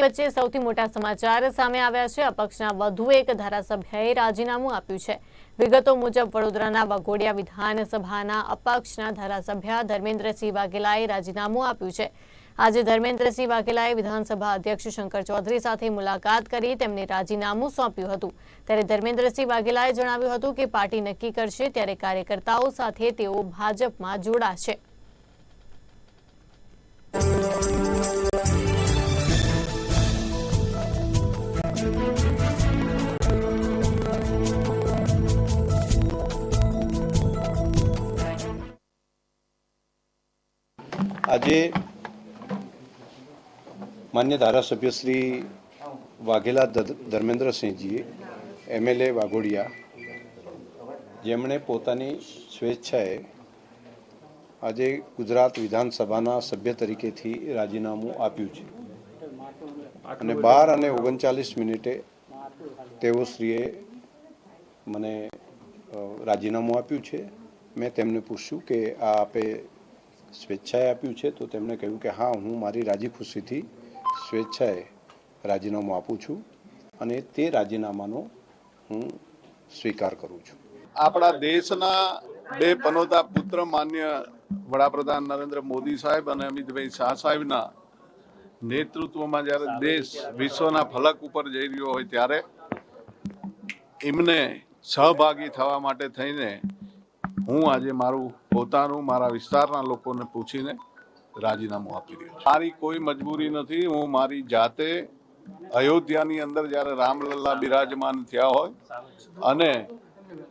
વચ્ચે સૌથી મોટા સમાચાર સામે આવ્યા છે. અપક્ષના વધુ એક ધારાસભ્યએ રાજીનામું આપ્યું છે. વિગતો મુજબ, વડોદરાના વાઘોડિયા વિધાનસભાના અપક્ષના ધારાસભ્ય ધર્મેન્દ્રસિંહ વાઘેલાએ રાજીનામું આપ્યું છે. આજે ધર્મેન્દ્રસિંહ વાઘેલાએ વિધાનસભા અધ્યક્ષ શંકર ચૌધરી સાથે મુલાકાત કરી તેમને રાજીનામું સોંપ્યું હતું. ત્યારે ધર્મેન્દ્રસિંહ વાઘેલાએ જણાવ્યું હતું કે પાર્ટી નક્કી કરશે ત્યારે કાર્યકર્તાઓ સાથે તેઓ ભાજપમાં જોડાશે. આજે માન્ય ધારાસભ્ય શ્રી વાઘેલા ધર્મેન્દ્રસિંહજીએ એમએલએ વાઘોડિયા જેમણે પોતાની સ્વેચ્છાએ આજે ગુજરાત વિધાનસભાના સભ્ય તરીકેથી રાજીનામું આપ્યું છે. અને બાર અને ઓગણચાલીસ મિનિટે તેઓ શ્રીએ મને રાજીનામું આપ્યું છે. મેં તેમને પૂછ્યું કે આ આપે સ્વેચ્છાએ આપ્યું છે, તો તેમણે કહ્યું કે હા, હું મારી રાજી ખુશીથી સ્વેચ્છાએ રાજીનામું આપું છું અને તે રાજીનામાનો હું સ્વીકાર કરું છું. આપણા દેશના બે પનોતા પુત્ર માન્ય વડાપ્રધાન નરેન્દ્ર મોદી સાહેબ અને અમિતભાઈ શાહ સાહેબના નેતૃત્વમાં જ્યારે દેશ વિશ્વના ફલક ઉપર જઈ રહ્યો હોય ત્યારે એમને સહભાગી થવા માટે થઈને હું આજે મારું પોતાનું, મારા વિસ્તારના લોકોને પૂછીને રાજીનામું આપી રહ્યો મારી કોઈ મજબૂરી નથી. હું મારી જાતે અયોધ્યાની અંદર જ્યારે રામલલ્લા બિરાજમાન થયા હોય અને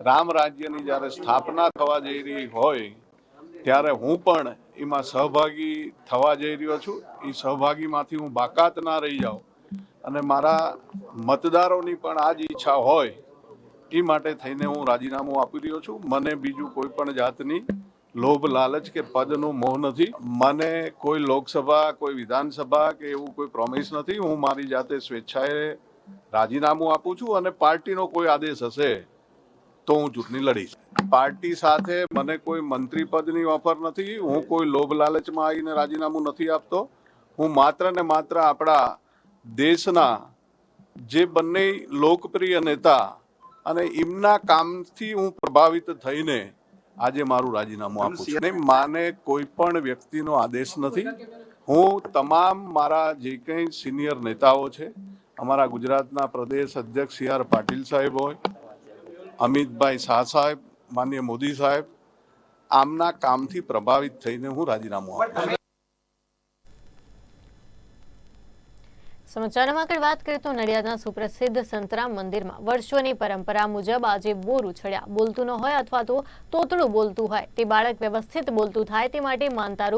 રામ રાજ્યની જ્યારે સ્થાપના થવા જઈ રહી હોય, ત્યારે હું પણ એમાં સહભાગી થવા જઈ રહ્યો છું. એ સહભાગીમાંથી હું બાકાત ના રહી જાઉં. અને મારા મતદારોની પણ આ જ ઈચ્છા હોય, એ માટે થઈને હું રાજીનામું આપી રહ્યો છું. મને બીજું કોઈ પણ જાતની લોભ લાલચ કે પદનો મોહ નથી. મને કોઈ લોકસભા, કોઈ વિધાનસભા કે એવું કોઈ પ્રોમિસ નથી. હું મારી જાતે સ્વેચ્છાએ રાજીનામું આપું છું અને પાર્ટીનો કોઈ આદેશ હશે તો હું ચૂંટણી લડીશ. પાર્ટી સાથે મને કોઈ મંત્રી પદની ઓફર નથી. હું કોઈ લોભ લાલચમાં આવીને રાજીનામું નથી આપતો. હું માત્ર ને માત્ર આપણા દેશના જે બંને લોકપ્રિય નેતા અને એમના કામથી હું પ્રભાવિત થઈને આજે મારું રાજીનામું આપું છું. નહીં માને કોઈ પણ વ્યક્તિનો આદેશ નથી. હું તમામ મારા જે કંઈ સિનિયર નેતાઓ છે અમારા ગુજરાતના પ્રદેશ અધ્યક્ષ સી આર પાટીલ સાહેબ હોય અમિતભાઈ શાહ સાહેબ માન્ય મોદી સાહેબ આમના કામથી પ્રભાવિત થઈને હું રાજીનામું આપું સમાચારમાં આગળ વાત કરીએ તો નડિયાદના સુપ્રસિદ્ધ સંતરામ મંદિરમાં વર્ષોની પરંપરા મુજબ આજે બોર ઉછળ્યા. બોલતું ન હોય અથવા તો તોતડું બોલતું હોય. તે બાળક વ્યવસ્થિત બોલતું થાય તે માટે માનતા